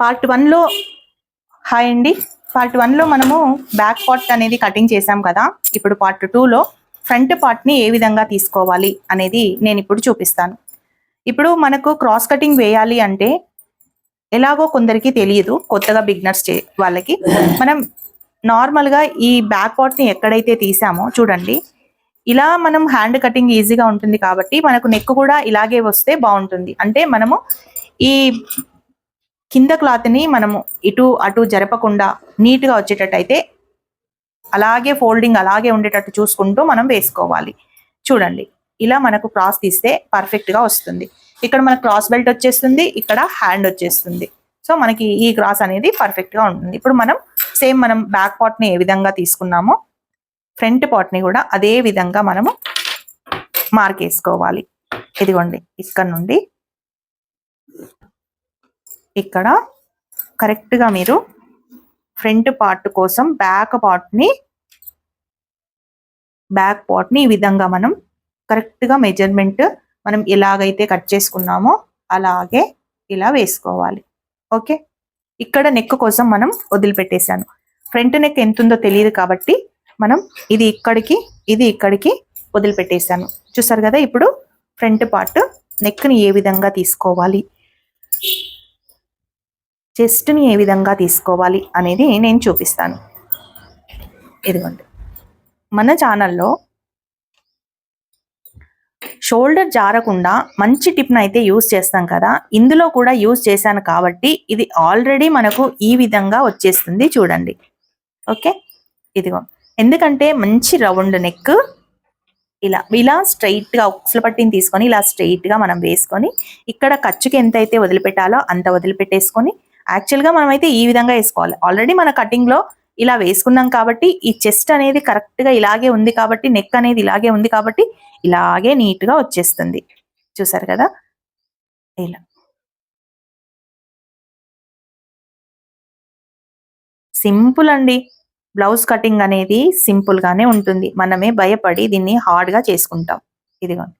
Part వన్లో hi అండి. Part వన్లో మనము బ్యాక్ పార్ట్ అనేది కటింగ్ చేసాం కదా. ఇప్పుడు పార్ట్ టూలో ఫ్రంట్ పార్ట్ని ఏ విధంగా తీసుకోవాలి అనేది నేను ఇప్పుడు చూపిస్తాను. ఇప్పుడు మనకు క్రాస్ కటింగ్ వేయాలి అంటే ఎలాగో కొందరికి తెలియదు. కొత్తగా బిగ్నర్స్ చే వాళ్ళకి. మనం నార్మల్గా ఈ బ్యాక్ పార్ట్ని ఎక్కడైతే తీసామో చూడండి. ఇలా మనం హ్యాండ్ కటింగ్ ఈజీగా ఉంటుంది కాబట్టి మనకు నెక్ కూడా ఇలాగే వస్తే బాగుంటుంది. అంటే మనము ఈ కింద క్లాత్ని మనము ఇటు అటు జరపకుండా నీట్గా గా వచ్చేటట్టయితే అలాగే ఫోల్డింగ్ అలాగే ఉండేటట్టు చూసుకుంటూ మనం వేసుకోవాలి. చూడండి ఇలా మనకు క్రాస్ తీస్తే పర్ఫెక్ట్గా వస్తుంది. ఇక్కడ మనకు క్రాస్ బెల్ట్ వచ్చేస్తుంది ఇక్కడ హ్యాండ్ వచ్చేస్తుంది. సో మనకి ఈ క్రాస్ అనేది పర్ఫెక్ట్గా ఉంటుంది. ఇప్పుడు మనం సేమ్ మనం బ్యాక్ పార్ట్ని ఏ విధంగా తీసుకున్నామో ఫ్రంట్ పార్ట్ని కూడా అదే విధంగా మనము మార్క్ వేసుకోవాలి. ఇదిగోండి ఇక్కడ నుండి ఇక్కడ కరెక్ట్గా మీరు ఫ్రంట్ పార్ట్ కోసం బ్యాక్ పార్ట్ని బ్యాక్ పార్ట్ని ఈ విధంగా మనం కరెక్ట్గా మెజర్మెంట్ మనం ఎలాగైతే కట్ చేసుకున్నామో అలాగే ఇలా వేసుకోవాలి. ఓకే ఇక్కడ నెక్ కోసం మనం వదిలిపెట్టేశాను. ఫ్రంట్ నెక్ ఎంత ఉందో తెలియదు కాబట్టి మనం ఇది ఇక్కడికి ఇది ఇక్కడికి వదిలిపెట్టేశాను. చూసారు కదా? ఇప్పుడు ఫ్రంట్ పార్ట్ నెక్ని ఏ విధంగా తీసుకోవాలి? చెస్ట్ని ఏ విధంగా తీసుకోవాలి అనేది నేను చూపిస్తాను. ఇదిగోండి. మన ఛానల్లో షోల్డర్ జారకుండా మంచి టిప్ని అయితే యూస్ చేస్తాం కదా ఇందులో కూడా యూస్ చేశాను కాబట్టి ఇది ఆల్రెడీ మనకు ఈ విధంగా వచ్చేస్తుంది చూడండి. ఓకే? ఇదిగో ఎందుకంటే మంచి రౌండ్ నెక్ ఇలా ఇలా స్ట్రైట్గా ఉక్సుల పట్టిని తీసుకొని ఇలా స్ట్రైట్గా మనం వేసుకొని ఇక్కడ ఖర్చుకి ఎంత అయితే వదిలిపెట్టాలో అంత వదిలిపెట్టేసుకొని యాక్చువల్గా మనం అయితే ఈ విధంగా వేసుకోవాలి. ఆల్రెడీ మన కటింగ్లో ఇలా వేసుకున్నాం కాబట్టి ఈ చెస్ట్ అనేది కరెక్ట్గా ఇలాగే ఉంది కాబట్టి నెక్ అనేది ఇలాగే ఉంది కాబట్టి ఇలాగే నీట్గా వచ్చేస్తుంది. చూసారు కదా? ఇలా. సింపుల్ అండి. బ్లౌజ్ కటింగ్ అనేది సింపుల్ గానే ఉంటుంది. మనమే భయపడి దీన్ని హార్డ్గా చేసుకుంటాం. ఇదిగోండి.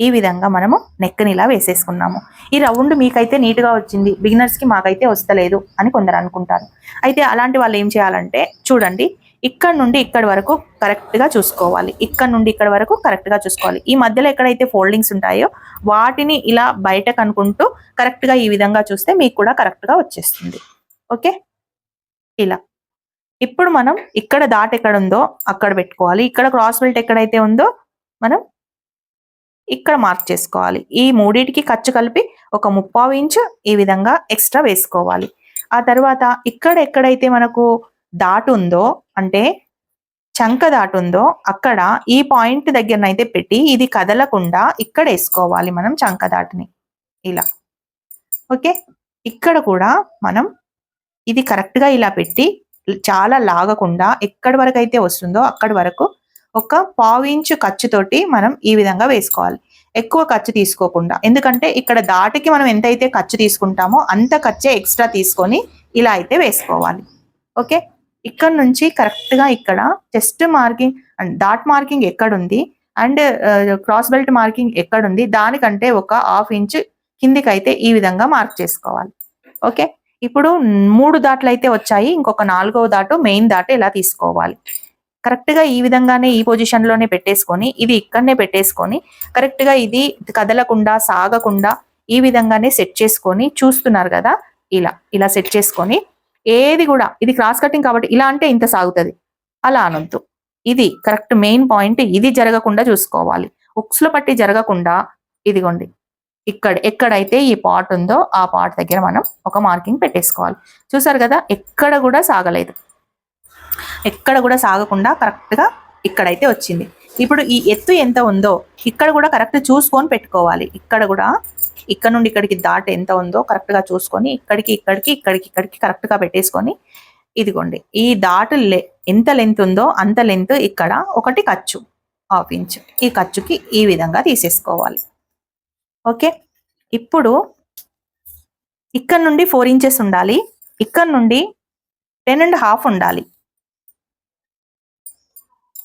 ఈ విధంగా మనము నెక్ని ఇలా వేసేసుకున్నాము. ఈ రౌండ్ మీకైతే నీట్గా వచ్చింది. బిగినర్స్కి మాకైతే వస్తలేదు అని కొందరు అనుకుంటారు. అయితే అలాంటి వాళ్ళు ఏం చేయాలంటే చూడండి ఇక్కడ నుండి ఇక్కడ వరకు కరెక్ట్గా చూసుకోవాలి. ఇక్కడ నుండి ఇక్కడ వరకు కరెక్ట్గా చూసుకోవాలి. ఈ మధ్యలో ఎక్కడైతే ఫోల్డింగ్స్ ఉంటాయో వాటిని ఇలా బయటకు అనుకుంటూ కరెక్ట్గా ఈ విధంగా చూస్తే మీకు కూడా కరెక్ట్గా వచ్చేస్తుంది. ఓకే? ఇలా. ఇప్పుడు మనం ఇక్కడ దాట్ ఎక్కడ ఉందో అక్కడ పెట్టుకోవాలి. ఇక్కడ క్రాస్ బెల్ట్ ఎక్కడైతే ఉందో మనం ఇక్కడ మార్క్ చేసుకోవాలి. ఈ మూడింటికి ఖర్చు కలిపి ఒక ముప్పావు ఇంచు ఈ విధంగా ఎక్స్ట్రా వేసుకోవాలి. ఆ తర్వాత ఇక్కడ ఎక్కడైతే మనకు దాటు ఉందో అంటే చంక దాటు ఉందో అక్కడ ఈ పాయింట్ దగ్గరనైతే పెట్టి ఇది కదలకుండా ఇక్కడ వేసుకోవాలి మనం చంక దాటిని ఇలా. ఓకే? ఇక్కడ కూడా మనం ఇది కరెక్ట్గా ఇలా పెట్టి చాలా లాగకుండా ఎక్కడి వరకు అయితే వస్తుందో అక్కడి వరకు ఒక పావు ఇంచు ఖర్చుతోటి మనం ఈ విధంగా వేసుకోవాలి. ఎక్కువ ఖర్చు తీసుకోకుండా. ఎందుకంటే ఇక్కడ దాటికి మనం ఎంతైతే ఖర్చు తీసుకుంటామో అంత ఖర్చే ఎక్స్ట్రా తీసుకొని ఇలా అయితే వేసుకోవాలి. ఓకే? ఇక్కడ నుంచి కరెక్ట్గా ఇక్కడ chest marking and dot marking ఎక్కడుంది? అండ్ క్రాస్ బెల్ట్ మార్కింగ్ ఎక్కడుంది? దానికంటే ఒక హాఫ్ ఇంచ్ కిందికి అయితే ఈ విధంగా మార్క్ చేసుకోవాలి. ఓకే? ఇప్పుడు మూడు దాట్లు అయితే వచ్చాయి. ఇంకొక నాలుగవ దాటు మెయిన్ దాటు ఇలా తీసుకోవాలి. కరెక్ట్గా ఈ విధంగానే ఈ పొజిషన్లోనే పెట్టేసుకొని ఇది ఇక్కడనే పెట్టేసుకొని కరెక్ట్గా ఇది కదలకుండా సాగకుండా ఈ విధంగానే సెట్ చేసుకొని చూస్తున్నారు కదా ఇలా ఇలా సెట్ చేసుకొని ఏది కూడా ఇది క్రాస్ కటింగ్ కాబట్టి ఇలా అంటే ఇంత సాగుతుంది. అలా అనొద్దు. ఇది కరెక్ట్ మెయిన్ పాయింట్ ఇది జరగకుండా చూసుకోవాలి. ఉక్స్లో పట్టి జరగకుండా ఇదిగోండి ఇక్కడ ఎక్కడైతే ఈ పార్ట్ ఉందో ఆ పార్ట్ దగ్గర మనం ఒక మార్కింగ్ పెట్టేసుకోవాలి. చూసారు కదా ఎక్కడ కూడా సాగలేదు. ఎక్కడ కూడా సాగకుండా కరెక్ట్గా ఇక్కడైతే వచ్చింది. ఇప్పుడు ఈ ఎత్తు ఎంత ఉందో ఇక్కడ కూడా కరెక్ట్ చూసుకొని పెట్టుకోవాలి. ఇక్కడ కూడా ఇక్కడ నుండి ఇక్కడికి దాట ఎంత ఉందో కరెక్ట్గా చూసుకొని ఇక్కడికి ఇక్కడికి ఇక్కడికి ఇక్కడికి కరెక్ట్గా పెట్టేసుకొని ఇదిగోండి. ఈ దాటు లె ఎంత లెంత్ ఉందో అంత లెంత్ ఇక్కడ ఒకటి ఖర్చు హాఫ్ ఇంచ్. ఈ ఖర్చుకి ఈ విధంగా తీసేసుకోవాలి. ఓకే? ఇప్పుడు ఇక్కడ నుండి ఫోర్ ఇంచెస్ ఉండాలి. ఇక్కడ నుండి టెన్ అండ్ హాఫ్ ఉండాలి.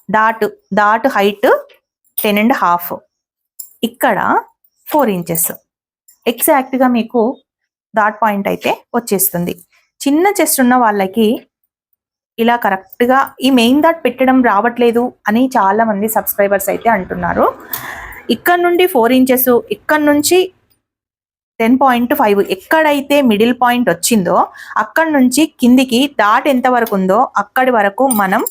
Dot dot height ten and half ఇక్కడ ఫోర్ ఇంచెస్ ఎగ్జాక్ట్గా మీకు డాట్ పాయింట్ అయితే వచ్చేస్తుంది. చిన్న చెస్ట్ ఉన్న వాళ్ళకి ఇలా కరెక్ట్గా ఈ మెయిన్ డాట్ పెట్టడం రావట్లేదు అని చాలా మంది సబ్స్క్రైబర్స్ అయితే అంటున్నారు. ఇక్కడ నుండి ఫోర్ ఇంచెస్ ఇక్కడ నుంచి టెన్ పాయింట్ ఫైవ్ ఎక్కడైతే మిడిల్ పాయింట్ వచ్చిందో అక్కడ నుంచి కిందికి డాట్ ఎంత వరకు ఉందో అక్కడి వరకు మనం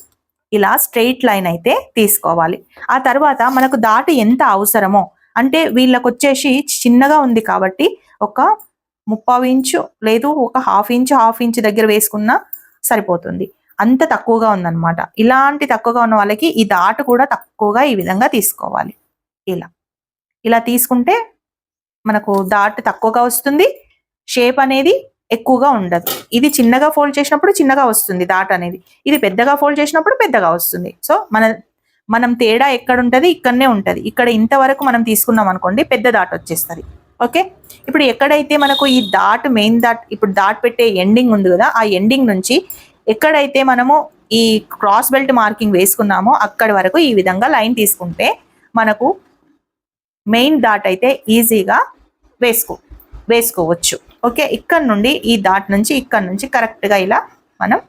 ఇలా స్ట్రెయిట్ లైన్ అయితే తీసుకోవాలి. ఆ తర్వాత మనకు దాటు ఎంత అవసరమో అంటే వీళ్ళకు వచ్చేసి చిన్నగా ఉంది కాబట్టి ఒక ముప్పావు ఇంచు లేదు ఒక హాఫ్ ఇంచు హాఫ్ ఇంచు దగ్గర వేసుకున్నా సరిపోతుంది. అంత తక్కువగా ఉందన్నమాట. ఇలాంటి తక్కువగా ఉన్న వాళ్ళకి ఈ దాటు కూడా తక్కువగా ఈ విధంగా తీసుకోవాలి. ఇలా. ఇలా తీసుకుంటే మనకు దాటు తక్కువగా వస్తుంది. షేప్ అనేది ఎక్కువగా ఉండదు. ఇది చిన్నగా ఫోల్డ్ చేసినప్పుడు చిన్నగా వస్తుంది దాట్ అనేది. ఇది పెద్దగా ఫోల్డ్ చేసినప్పుడు పెద్దగా వస్తుంది. సో మన మనం తేడా ఎక్కడ ఉంటుంది ఇక్కడనే ఉంటుంది. ఇక్కడ ఇంతవరకు మనం తీసుకున్నాం అనుకోండి పెద్ద దాట్ వచ్చేస్తుంది. ఓకే? ఇప్పుడు ఎక్కడైతే మనకు ఈ దాట్ మెయిన్ దాట్ ఇప్పుడు దాట్ పెట్టే ఎండింగ్ ఉంది కదా ఆ ఎండింగ్ నుంచి ఎక్కడైతే మనము ఈ క్రాస్ బెల్ట్ మార్కింగ్ వేసుకున్నామో అక్కడి వరకు ఈ విధంగా లైన్ తీసుకుంటే మనకు మెయిన్ దాట్ అయితే ఈజీగా వేసుకో వేసుకోవచ్చు. ఓకే ఇక్కడ నుండి ఈ దాట్ నుంచి ఇక్కడ నుంచి కరెక్ట్గా ఇలా మనం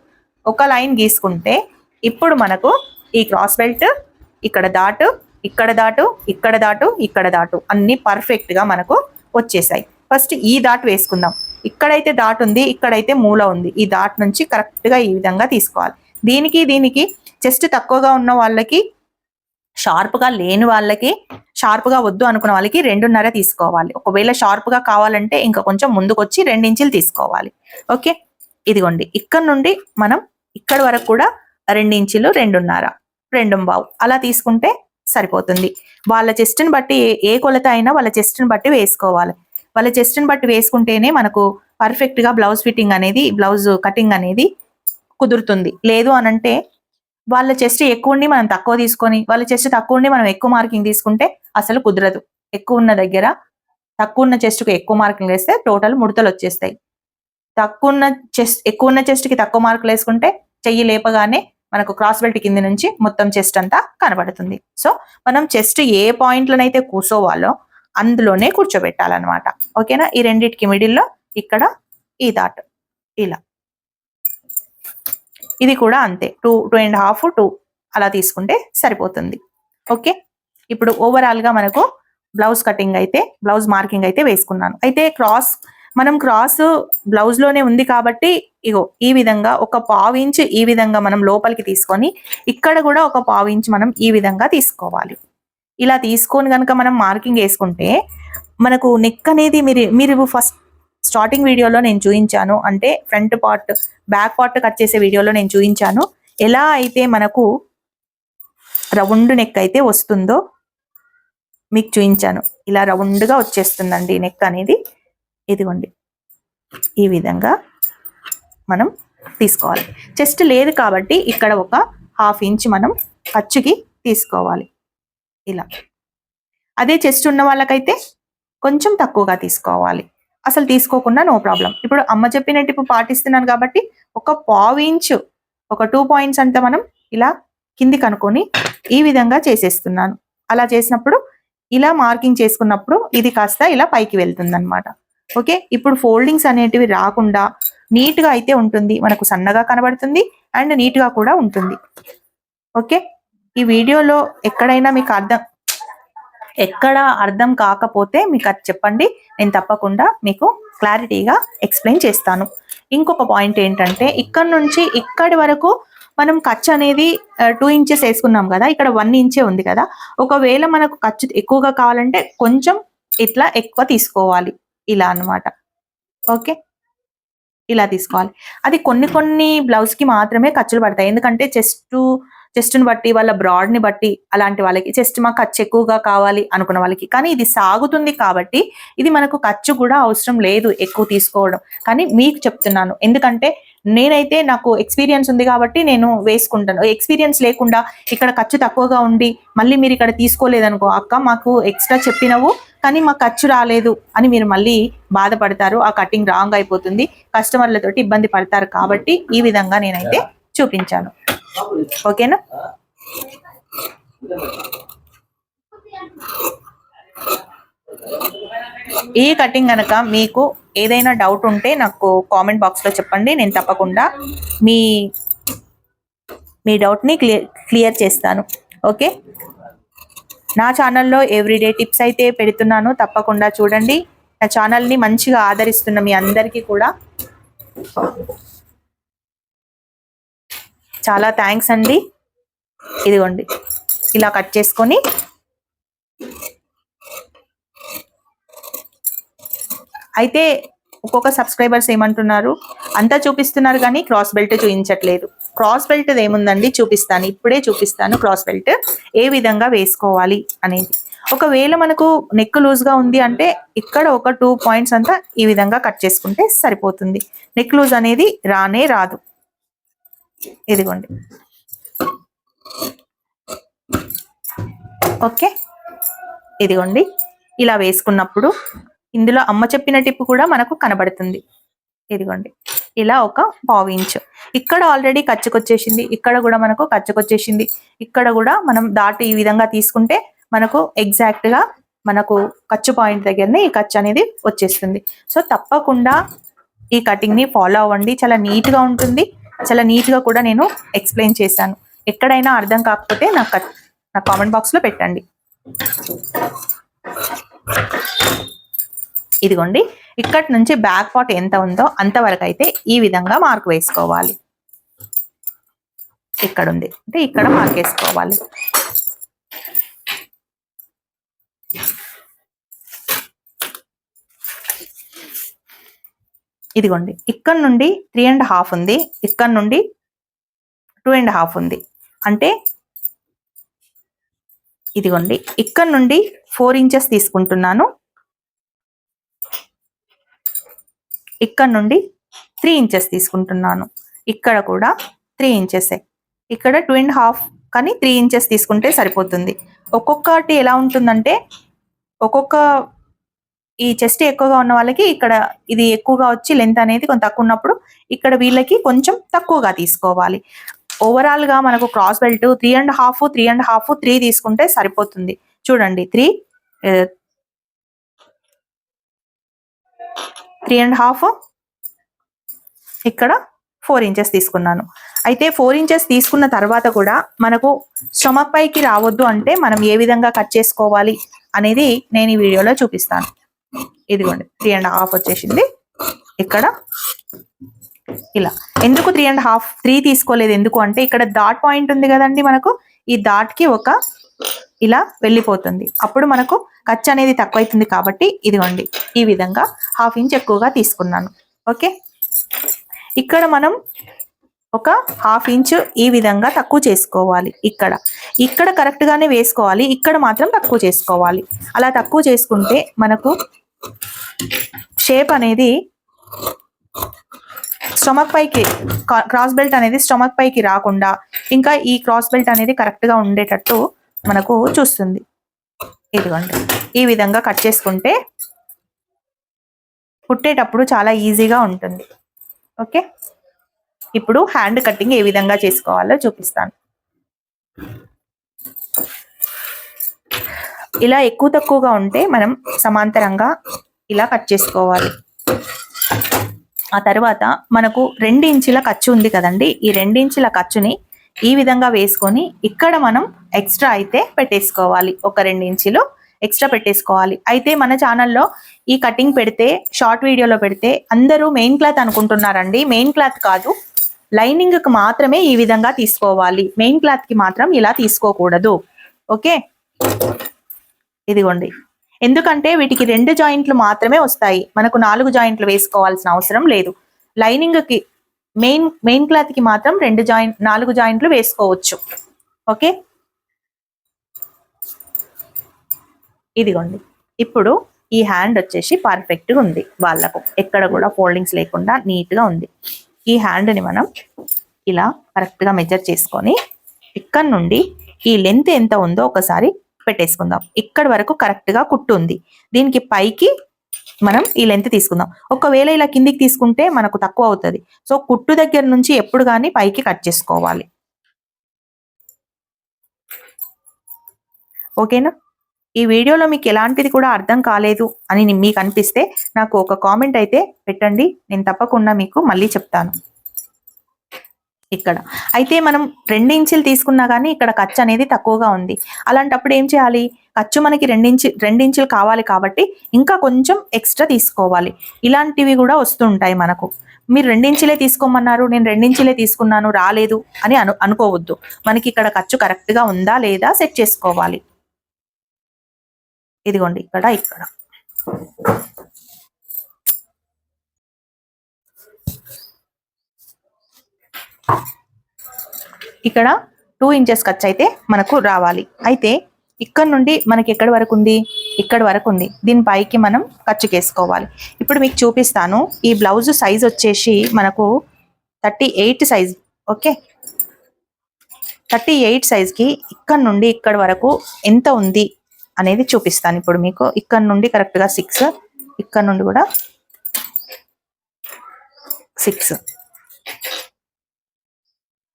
ఒక లైన్ గీసుకుంటే ఇప్పుడు మనకు ఈ క్రాస్ బెల్ట్ ఇక్కడ దాటు ఇక్కడ దాటు ఇక్కడ దాటు ఇక్కడ దాటు అన్ని పర్ఫెక్ట్గా మనకు వచ్చేసాయి. ఫస్ట్ ఈ దాట్ వేసుకుందాం. ఇక్కడైతే దాట్ ఉంది ఇక్కడైతే మూల ఉంది. ఈ దాట్ నుంచి కరెక్ట్గా ఈ విధంగా తీసుకోవాలి. దీనికి దీనికి చెస్ట్ తక్కువగా ఉన్న వాళ్ళకి షార్ప్గా లేని వాళ్ళకి షార్ప్గా వద్దు అనుకున్న వాళ్ళకి రెండున్నర తీసుకోవాలి. ఒకవేళ షార్ప్గా కావాలంటే ఇంకా కొంచెం ముందుకొచ్చి రెండించులు తీసుకోవాలి. ఓకే? ఇదిగోండి. ఇక్కడ నుండి మనం ఇక్కడ వరకు కూడా రెండించులు రెండున్నర రెండు బావు అలా తీసుకుంటే సరిపోతుంది. వాళ్ళ చెస్ట్ని బట్టి ఏ- ఏ కొలత అయినా వాళ్ళ చెస్ట్ని బట్టి వేసుకోవాలి. వాళ్ళ చెస్ట్ని బట్టి వేసుకుంటేనే మనకు పర్ఫెక్ట్గా బ్లౌజ్ ఫిట్టింగ్ అనేది బ్లౌజ్ కటింగ్ అనేది కుదురుతుంది. లేదు అనంటే వాళ్ళ చెస్ట్ ఎక్కువ ఉండి మనం తక్కువ తీసుకొని వాళ్ళ చెస్ట్ తక్కువ ఉండి మనం ఎక్కువ మార్కింగ్ తీసుకుంటే అసలు కుదరదు. ఎక్కువ ఉన్న దగ్గర తక్కువ ఉన్న చెస్ట్కి ఎక్కువ మార్కింగ్ వేస్తే టోటల్ ముడతలు వచ్చేస్తాయి. తక్కువ ఉన్న చెస్ట్ ఎక్కువ ఉన్న చెస్ట్కి తక్కువ మార్కులు వేసుకుంటే చెయ్యి లేపగానే మనకు క్రాస్ బెల్ట్ కింద నుంచి మొత్తం చెస్ట్ అంతా కనబడుతుంది. సో మనం చెస్ట్ ఏ పాయింట్లనైతే కూర్చోవాలో అందులోనే కూర్చోబెట్టాలన్నమాట. ఓకేనా? ఈ రెండింటికి మిడిల్లో ఇక్కడ ఈ దాట్ ఇలా. ఇది కూడా అంతే. Two two and half two అలా తీసుకుంటే సరిపోతుంది. ఓకే? ఇప్పుడు ఓవరాల్గా మనకు బ్లౌజ్ కటింగ్ అయితే బ్లౌజ్ మార్కింగ్ అయితే వేసుకున్నాను. అయితే క్రాస్ మనం క్రాస్ బ్లౌజ్లోనే ఉంది కాబట్టి ఇగో ఈ విధంగా ఒక పావు ఈ విధంగా మనం లోపలికి తీసుకొని ఇక్కడ కూడా ఒక పావు మనం ఈ విధంగా తీసుకోవాలి. ఇలా తీసుకొని కనుక మనం మార్కింగ్ వేసుకుంటే మనకు నెక్ అనేది మీరు మీరు ఫస్ట్ స్టార్టింగ్ వీడియోలో నేను చూపించాను. అంటే front part back part cut చేసే వీడియోలో నేను చూపించాను. ఎలా అయితే మనకు రౌండ్ నెక్ అయితే వస్తుందో మీకు చూపించాను. ఇలా రౌండ్గా వచ్చేస్తుందండి నెక్ అనేది. ఇదిగోండి. ఈ విధంగా మనం తీసుకోవాలి. చెస్ట్ లేదు కాబట్టి ఇక్కడ ఒక హాఫ్ ఇంచ్ మనం ఖర్చుకి తీసుకోవాలి. ఇలా. అదే చెస్ట్ ఉన్న వాళ్ళకైతే కొంచెం తక్కువగా తీసుకోవాలి. అసలు తీసుకోకుండా నో ప్రాబ్లం ఇప్పుడు అమ్మ చెప్పినట్టు ఇప్పుడు పాటిస్తున్నాను కాబట్టి ఒక పావు ఇంచు ఒక టూ పాయింట్స్ అంతా మనం ఇలా కింది కనుక్కొని ఈ విధంగా చేసేస్తున్నాను. అలా చేసినప్పుడు ఇలా మార్కింగ్ చేసుకున్నప్పుడు ఇది కాస్త ఇలా పైకి వెళ్తుంది ఓకే? ఇప్పుడు ఫోల్డింగ్స్ అనేటివి రాకుండా నీట్గా అయితే ఉంటుంది. మనకు సన్నగా కనబడుతుంది అండ్ నీట్గా కూడా ఉంటుంది. ఓకే? ఈ వీడియోలో ఎక్కడైనా మీకు అర్థం ఎక్కడ అర్థం కాకపోతే మీకు అది చెప్పండి. నేను తప్పకుండా మీకు క్లారిటీగా ఎక్స్ప్లెయిన్ చేస్తాను. ఇంకొక పాయింట్ ఏంటంటే ఇక్కడ నుంచి ఇక్కడి వరకు మనం ఖర్చు అనేది టూ ఇంచెస్ వేసుకున్నాం కదా ఇక్కడ వన్ ఇంచే ఉంది కదా. ఒకవేళ మనకు ఖర్చు ఎక్కువగా కావాలంటే కొంచెం ఇట్లా ఎక్కువ తీసుకోవాలి. ఇలా అన్నమాట. ఓకే? ఇలా తీసుకోవాలి. అది కొన్ని కొన్ని బ్లౌజ్కి మాత్రమే ఖర్చులు పడతాయి. ఎందుకంటే చెస్ట్ చెస్ట్ని బట్టి వాళ్ళ బ్రాడ్ని బట్టి అలాంటి వాళ్ళకి చెస్ట్ మాకు ఖర్చు ఎక్కువగా కావాలి అనుకున్న వాళ్ళకి. కానీ ఇది సాగుతుంది కాబట్టి ఇది మనకు ఖర్చు కూడా అవసరం లేదు ఎక్కువ తీసుకోవడం. కానీ మీకు చెప్తున్నాను. ఎందుకంటే నేనైతే నాకు ఎక్స్పీరియన్స్ ఉంది కాబట్టి నేను వేసుకుంటాను. ఎక్స్పీరియన్స్ లేకుండా ఇక్కడ ఖర్చు తక్కువగా ఉండి మళ్ళీ మీరు ఇక్కడ తీసుకోలేదనుకో అక్క మాకు ఎక్స్ట్రా చెప్పినవు కానీ మాకు ఖర్చు రాలేదు అని మీరు మళ్ళీ బాధపడతారు. ఆ కటింగ్ రాంగ్ అయిపోతుంది. కస్టమర్లతోటి ఇబ్బంది పడతారు కాబట్టి ఈ విధంగా నేనైతే చూపించాను. ఓకేనా? ఈ కటింగ్ కనుక మీకు ఏదైనా డౌట్ ఉంటే నాకు కామెంట్ బాక్స్లో చెప్పండి. నేను తప్పకుండా మీ మీ డౌట్ని క్లియర్ క్లియర్ చేస్తాను. ఓకే? నా ఛానల్లో ఎవ్రీడే టిప్స్ అయితే పెడుతున్నాను. తప్పకుండా చూడండి. నా ఛానల్ని మంచిగా ఆదరిస్తున్న మీ అందరికీ కూడా చాలా థ్యాంక్స్ అండి. ఇదిగోండి. ఇలా కట్ చేసుకొని అయితే ఒక్కొక్క సబ్స్క్రైబర్స్ ఏమంటున్నారు? అంతా చూపిస్తున్నారు కానీ క్రాస్ బెల్ట్ చూపించట్లేదు. క్రాస్ బెల్ట్ ఏముందండి? చూపిస్తాను. ఇప్పుడే చూపిస్తాను క్రాస్ బెల్ట్ ఏ విధంగా వేసుకోవాలి అనేది. ఒకవేళ మనకు నెక్ లూజ్గా ఉంది అంటే ఇక్కడ ఒక టూ పాయింట్స్ అంతా ఈ విధంగా కట్ చేసుకుంటే సరిపోతుంది. నెక్ లూజ్ అనేది రానే రాదు. ఇదిగోండి. ఓకే. ఇదిగోండి. ఇలా వేసుకున్నప్పుడు ఇందులో అమ్మ చెప్పిన టిప్పు కూడా మనకు కనబడుతుంది. ఇదిగోండి. ఇలా ఒక పావు ఇక్కడ ఆల్రెడీ కచ్చుకొచ్చేసింది. ఇక్కడ కూడా మనకు కచ్చకొచ్చేసింది. ఇక్కడ కూడా మనం దాటి ఈ విధంగా తీసుకుంటే మనకు ఎగ్జాక్ట్గా మనకు ఖర్చు పాయింట్ దగ్గరనే ఈ ఖర్చు అనేది వచ్చేస్తుంది. సో తప్పకుండా ఈ కటింగ్ని ఫాలో అవ్వండి. చాలా నీట్గా ఉంటుంది. చాలా నీట్గా కూడా నేను ఎక్స్ప్లెయిన్ చేశాను. ఎక్కడైనా అర్థం కాకపోతే నాకు నా కామెంట్ బాక్స్లో పెట్టండి. ఇదిగోండి. ఇక్కడి నుంచి బ్యాక్ పార్ట్ ఎంత ఉందో అంతవరకు అయితే ఈ విధంగా మార్క్ వేసుకోవాలి. ఇక్కడ ఉంది అంటే ఇక్కడ మార్క్ వేసుకోవాలి. ఇదిగోండి ఇక్కడ నుండి త్రీ అండ్ హాఫ్ ఉంది ఇక్కడ నుండి టూ అండ్ హాఫ్ ఉంది. అంటే ఇదిగోండి ఇక్కడ నుండి ఫోర్ ఇంచెస్ తీసుకుంటున్నాను. ఇక్కడ నుండి త్రీ ఇంచెస్ తీసుకుంటున్నాను. ఇక్కడ కూడా త్రీ ఇంచెసే ఇక్కడ టూ అండ్ హాఫ్ కానీ త్రీ ఇంచెస్ తీసుకుంటే సరిపోతుంది. ఒక్కొక్కటి ఎలా ఉంటుందంటే ఒక్కొక్క ఈ చెస్ట్ ఎక్కువగా ఉన్న వాళ్ళకి ఇక్కడ ఇది ఎక్కువగా వచ్చి లెంత్ అనేది కొంత తక్కువ ఉన్నప్పుడు ఇక్కడ వీళ్ళకి కొంచెం తక్కువగా తీసుకోవాలి. ఓవరాల్గా మనకు cross belt three and half three and half three తీసుకుంటే సరిపోతుంది. చూడండి త్రీ త్రీ అండ్ హాఫ్ ఇక్కడ ఫోర్ ఇంచెస్ తీసుకున్నాను. అయితే ఫోర్ ఇంచెస్ తీసుకున్న తర్వాత కూడా మనకు స్టమక్ పైకి రావద్దు అంటే మనం ఏ విధంగా కట్ చేసుకోవాలి అనేది నేను ఈ వీడియోలో చూపిస్తాను. ఇదిగోండి త్రీ అండ్ హాఫ్ వచ్చేసింది. ఇక్కడ ఇలా. ఎందుకు త్రీ అండ్ హాఫ్ త్రీ తీసుకోలేదు ఎందుకు? అంటే ఇక్కడ డాట్ పాయింట్ ఉంది కదండి మనకు. ఈ డాట్కి ఒక ఇలా వెళ్ళిపోతుంది. అప్పుడు మనకు ఖర్చు అనేది తక్కువైతుంది కాబట్టి ఇదిగోండి. ఈ విధంగా హాఫ్ ఇంచ్ ఎక్కువగా తీసుకున్నాను. ఓకే ఇక్కడ మనం ఒక హాఫ్ ఇంచ్ ఈ విధంగా తక్కువ చేసుకోవాలి. ఇక్కడ. ఇక్కడ కరెక్ట్ గానే వేసుకోవాలి. ఇక్కడ మాత్రం తక్కువ చేసుకోవాలి. అలా తక్కువ చేసుకుంటే మనకు షేప్ అనేది స్టమక్ పైకి క్రాస్ బెల్ట్ అనేది స్టమక్ పైకి రాకుండా ఇంకా ఈ క్రాస్ బెల్ట్ అనేది కరెక్ట్గా ఉండేటట్టు మనకు చూస్తుంది. ఇదిగోండి. ఈ విధంగా కట్ చేసుకుంటే కుట్టేటప్పుడు చాలా ఈజీగా ఉంటుంది. ఓకే? ఇప్పుడు హ్యాండ్ కటింగ్ ఏ విధంగా చేసుకోవాలో చూపిస్తాను. ఇలా ఎక్కువ తక్కువగా ఉంటే మనం సమాంతరంగా ఇలా కట్ చేసుకోవాలి. ఆ తర్వాత మనకు రెండు ఇంచుల ఖర్చు ఉంది కదండి. ఈ రెండు ఇంచుల ఖర్చుని ఈ విధంగా వేసుకొని ఇక్కడ మనం ఎక్స్ట్రా అయితే పెట్టేసుకోవాలి. ఒక రెండు ఇంచులు ఎక్స్ట్రా పెట్టేసుకోవాలి. అయితే మన ఛానల్లో ఈ కటింగ్ పెడితే షార్ట్ వీడియోలో పెడితే అందరూ మెయిన్ క్లాత్ అనుకుంటున్నారండి. మెయిన్ క్లాత్ కాదు. లైనింగ్కి మాత్రమే ఈ విధంగా తీసుకోవాలి. మెయిన్ క్లాత్కి మాత్రం ఇలా తీసుకోకూడదు. ఓకే? ఇదిగోండి. ఎందుకంటే వీటికి రెండు జాయింట్లు మాత్రమే వస్తాయి. మనకు నాలుగు జాయింట్లు వేసుకోవాల్సిన అవసరం లేదు. లైనింగ్కి మెయిన్ మెయిన్ క్లాత్కి మాత్రం రెండు జాయింట్ నాలుగు జాయింట్లు వేసుకోవచ్చు. ఓకే ఇదిగోండి. ఇప్పుడు ఈ హ్యాండ్ వచ్చేసి పర్ఫెక్ట్గా ఉంది వాళ్ళకు. ఎక్కడ కూడా ఫోల్డింగ్స్ లేకుండా నీట్గా ఉంది. ఈ హ్యాండ్ని మనం ఇలా కరెక్ట్గా మెజర్ చేసుకొని ఇక్కడ నుండి ఈ లెంత్ ఎంత ఉందో ఒకసారి పెట్టేసుకుందాం. ఇక్కడ వరకు కరెక్ట్గా కుట్టు ఉంది దీనికి పైకి మనం ఈ లెంత్ తీసుకుందాం. ఒకవేళ ఇలా కిందికి తీసుకుంటే మనకు తక్కువ అవుతుంది. సో కుట్టు దగ్గర నుంచి ఎప్పుడు కానీ పైకి కట్ చేసుకోవాలి. ఓకేనా ఈ వీడియోలో మీకు ఎలాంటిది కూడా అర్థం కాలేదు అని మీకు అనిపిస్తే నాకు ఒక కామెంట్ అయితే పెట్టండి. నేను తప్పకుండా మీకు మళ్ళీ చెప్తాను. ఇక్కడ. అయితే మనం రెండు ఇంచులు తీసుకున్నా కానీ ఇక్కడ ఖర్చు అనేది తక్కువగా ఉంది. అలాంటప్పుడు ఏం చేయాలి? ఖర్చు మనకి రెండించి రెండించులు కావాలి కాబట్టి ఇంకా కొంచెం ఎక్స్ట్రా తీసుకోవాలి. ఇలాంటివి కూడా వస్తుంటాయి మనకు. మీరు రెండించిలే తీసుకోమన్నారు నేను రెండించిలే తీసుకున్నాను రాలేదు అని అను అనుకోవద్దు. మనకి ఇక్కడ ఖర్చు కరెక్ట్గా ఉందా లేదా సెట్ చేసుకోవాలి. ఇదిగోండి ఇక్కడ ఇక్కడ. ఇక్కడ టూ ఇంచెస్ ఖర్చు అయితే మనకు రావాలి. అయితే ఇక్కడ నుండి మనకి ఎక్కడి వరకు ఉంది? ఇక్కడ వరకు ఉంది. దీని పైకి మనం ఖర్చు కేసుకోవాలి ఇప్పుడు మీకు చూపిస్తాను. ఈ బ్లౌజ్ సైజ్ వచ్చేసి మనకు thirty eight size okay thirty eight సైజ్కి ఇక్కడ నుండి ఇక్కడ వరకు ఎంత ఉంది అనేది చూపిస్తాను ఇప్పుడు మీకు. ఇక్కడ నుండి కరెక్ట్గా సిక్స్ ఇక్కడ నుండి కూడా సిక్స్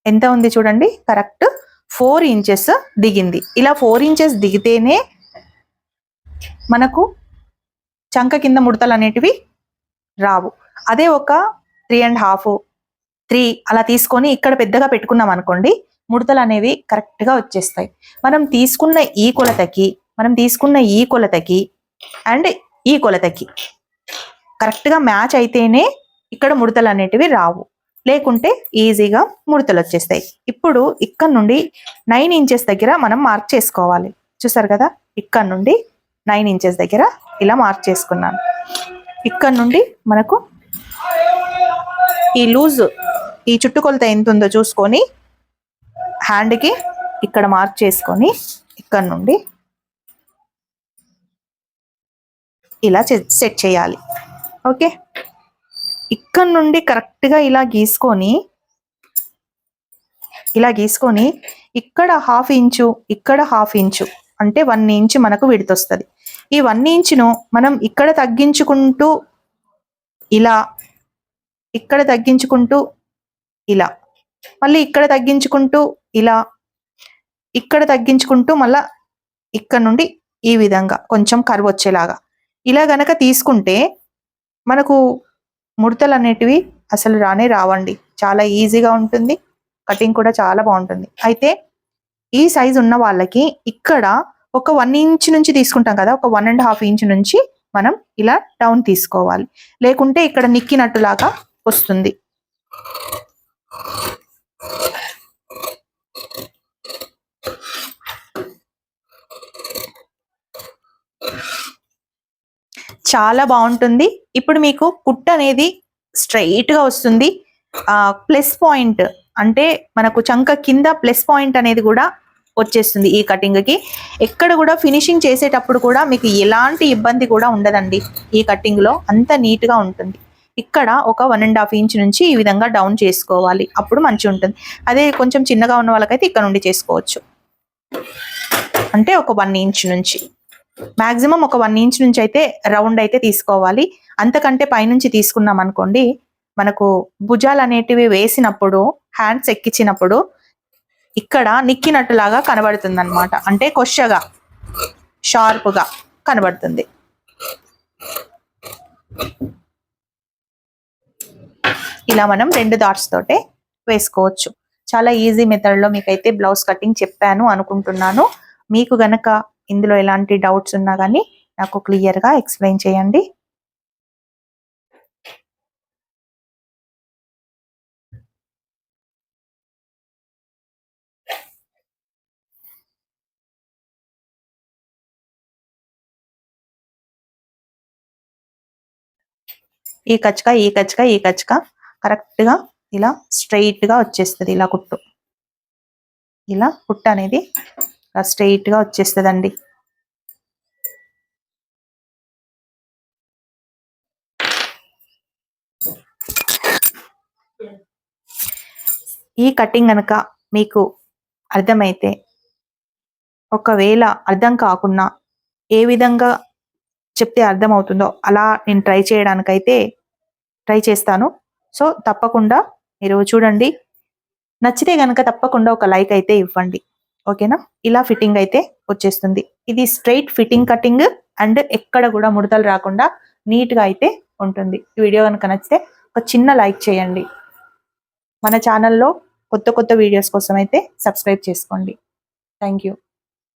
ఎంత ఉంది చూడండి? కరెక్ట్ ఫోర్ ఇంచెస్ దిగింది. ఇలా ఫోర్ ఇంచెస్ దిగితేనే మనకు చంక కింద ముడతలు అనేటివి రావు. అదే ఒక త్రీ అండ్ హాఫ్ త్రీ అలా తీసుకొని ఇక్కడ పెద్దగా పెట్టుకున్నాం అనుకోండి ముడతలు అనేవి కరెక్ట్గా వచ్చేస్తాయి. మనం తీసుకున్న ఈ కొలతకి మనం తీసుకున్న ఈ కొలతకి అండ్ ఈ కొలతకి కరెక్ట్గా మ్యాచ్ అయితేనే ఇక్కడ ముడతలు అనేటివి రావు. లేకుంటే ఈజీగా ముడతలు వచ్చేస్తాయి. ఇప్పుడు ఇక్కడ నుండి నైన్ ఇంచెస్ దగ్గర మనం మార్క్ చేసుకోవాలి. చూసారు కదా? ఇక్కడ నుండి నైన్ ఇంచెస్ దగ్గర ఇలా మార్క్ చేసుకున్నాను. ఇక్కడ నుండి మనకు ఈ లూజ్ ఈ చుట్టుకొలత ఎంత ఉందో చూసుకొని హ్యాండ్కి ఇక్కడ మార్క్ చేసుకొని ఇక్కడ నుండి ఇలా సెట్ చేయాలి. ఓకే ఇక్కడ నుండి కరెక్ట్గా ఇలా గీసుకొని ఇలా గీసుకొని ఇక్కడ హాఫ్ ఇంచు ఇక్కడ హాఫ్ ఇంచు అంటే వన్ ఇంచు మనకు విడితొస్తుంది. ఈ వన్ ఇంచును మనం ఇక్కడ తగ్గించుకుంటూ ఇలా ఇక్కడ తగ్గించుకుంటూ ఇలా మళ్ళీ ఇక్కడ తగ్గించుకుంటూ ఇలా ఇక్కడ తగ్గించుకుంటూ మళ్ళా ఇక్కడ నుండి ఈ విధంగా కొంచెం కరువు వచ్చేలాగా. ఇలా గనక తీసుకుంటే మనకు ముడతలు అనేటివి అసలు రానే రావండి. చాలా ఈజీగా ఉంటుంది. కటింగ్ కూడా చాలా బాగుంటుంది. అయితే ఈ సైజ్ ఉన్న వాళ్ళకి ఇక్కడ ఒక వన్ ఇంచ్ నుంచి తీసుకుంటాం కదా ఒక వన్ అండ్ హాఫ్ ఇంచ్ నుంచి మనం ఇలా డౌన్ తీసుకోవాలి. లేకుంటే ఇక్కడ నిక్కినట్టులాగా వస్తుంది. చాలా బాగుంటుంది. ఇప్పుడు మీకు కుట్ అనేది స్ట్రైట్గా వస్తుంది ప్లస్ పాయింట్ అంటే మనకు చంక కింద ప్లస్ పాయింట్ అనేది కూడా వచ్చేస్తుంది ఈ కటింగ్కి. ఎక్కడ కూడా ఫినిషింగ్ చేసేటప్పుడు కూడా మీకు ఎలాంటి ఇబ్బంది కూడా ఉండదండి ఈ కటింగ్లో. అంత నీట్గా ఉంటుంది. ఇక్కడ ఒక వన్ అండ్ హాఫ్ ఇంచ్ నుంచి ఈ విధంగా డౌన్ చేసుకోవాలి. అప్పుడు మంచిగా ఉంటుంది. అదే కొంచెం చిన్నగా ఉన్న వాళ్ళకైతే ఇక్కడ నుండి చేసుకోవచ్చు. అంటే ఒక వన్ ఇంచ్ నుంచి. మాక్సిమం ఒక వన్ ఇంచ్ నుంచి అయితే రౌండ్ అయితే తీసుకోవాలి. అంతకంటే పైనుంచి తీసుకున్నాం అనుకోండి మనకు భుజాలు అనేటివి వేసినప్పుడు హ్యాండ్స్ ఎక్కించినప్పుడు ఇక్కడ నిక్కినట్టులాగా కనబడుతుంది అనమాట అంటే కొషగా షార్ప్గా కనబడుతుంది. ఇలా మనం రెండు డాట్స్ తోటే వేసుకోవచ్చు. చాలా ఈజీ మెథడ్లో మీకైతే బ్లౌజ్ కటింగ్ చెప్పాను అనుకుంటున్నాను. మీకు గనక ఇందులో ఎలాంటి డౌట్స్ ఉన్నా కానీ నాకు క్లియర్గా ఎక్స్ప్లెయిన్ చేయండి. ఈ కచ్చక ఈ కచ్చక ఈ కచ్చక కరెక్ట్గా ఇలా స్ట్రైట్గా వచ్చేస్తుంది ఇలా కుట్టు. ఇలా కుట్టు అనేది స్ట్రైట్గా వచ్చేస్తుందండి. ఈ కటింగ్ కనుక మీకు అర్థమైతే ఒకవేళ అర్థం కాకుండా ఏ విధంగా చెప్తే అర్థమవుతుందో అలా నేను ట్రై చేయడానికైతే ట్రై చేస్తాను. సో తప్పకుండా మీరు చూడండి. నచ్చితే కనుక తప్పకుండా ఒక లైక్ అయితే ఇవ్వండి. ఓకేనా? ఇలా ఫిట్టింగ్ అయితే వచ్చేస్తుంది. ఇది స్ట్రైట్ ఫిట్టింగ్ కటింగ్ అండ్ ఎక్కడ కూడా ముడతలు రాకుండా నీట్గా అయితే ఉంటుంది. ఈ వీడియో కనుక నచ్చితే ఒక చిన్న లైక్ చేయండి. మన ఛానల్లో కొత్త కొత్త వీడియోస్ కోసం అయితే సబ్స్క్రైబ్ చేసుకోండి. Thank you.